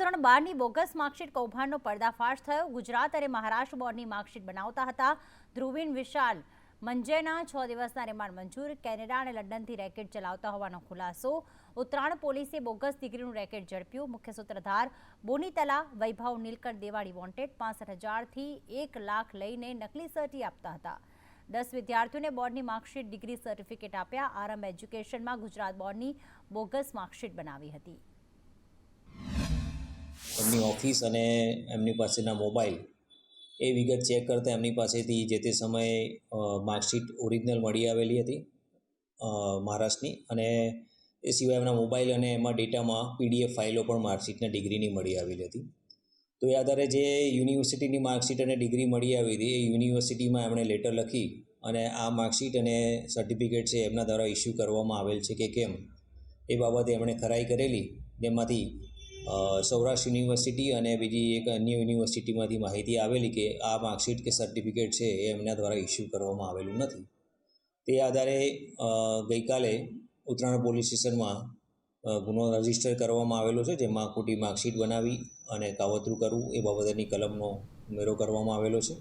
ધોરણ બારની bogus marksheet કૌભાંડનો પર્દાફાશ થયો. ગુજરાત અને મહારાષ્ટ્ર બોર્ડની માર્કશીટ બનાવતા હતા. ધ્રુવીન વિશાલ મંજયના છ દિવસના રિમાન્ડ મંજૂર. કેનેડા અને લંડનથી રેકેટ ચલાવતા હોવાનો ખુલાસો. ઉત્તરાયણ પોલીસે બોગસ ડિગ્રીનું રેકેટ ઝડપ્યું. મુખ્ય સૂત્રધાર બોનીતલા, વૈભવ નીલકંઠ દેવાડી વોન્ટેડ પાસઠ હજારથી એક લાખ લઈને નકલી સર્ટી આપતા હતા. દસ વિદ્યાર્થીઓને બોર્ડની માર્કશીટ ડિગ્રી સર્ટિફિકેટ આપ્યા. આરંભ એજ્યુકેશનમાં ગુજરાત બોર્ડની બોગસ માર્કશીટ બનાવી હતી. ઓફિસ અને એમની પાસેના મોબાઈલ એ વિગત ચેક કરતાં એમની પાસેથી જે તે સમયે માર્કશીટ ઓરિજિનલ મળી આવેલી હતી મહારાષ્ટ્રની અને એ સિવાય એમના મોબાઈલ અને એમાં ડેટામાં પીડીએફ ફાઇલો પણ માર્કશીટના ડિગ્રીની મળી આવેલી હતી. તો એ આધારે જે યુનિવર્સિટીની માર્કશીટ અને ડિગ્રી મળી આવી હતી, એ યુનિવર્સિટીમાં એમણે લેટર લખી અને આ માર્કશીટ અને સર્ટિફિકેટ છે એમના દ્વારા ઇસ્યુ કરવામાં આવેલ છે કે કેમ એ બાબતે એમણે ખરાઈ કરેલી. જેમાંથી સૌરાષ્ટ્ર યુનિવર્સિટી અને બીજી એક અન્ય યુનિવર્સિટીમાંથી માહિતી આવેલી કે આ માર્કશીટ કે સર્ટિફિકેટ છે એ એમના દ્વારા ઇસ્યુ કરવામાં આવેલું નથી. તે આધારે ગઈકાલે ઉત્તરાયણ પોલીસ સ્ટેશનમાં ગુનો રજિસ્ટર કરવામાં આવેલો છે, જેમાં ખોટી માર્કશીટ બનાવી અને કાવતરું કરવું એ બાબતની કલમનો ઉમેરો કરવામાં આવેલો છે.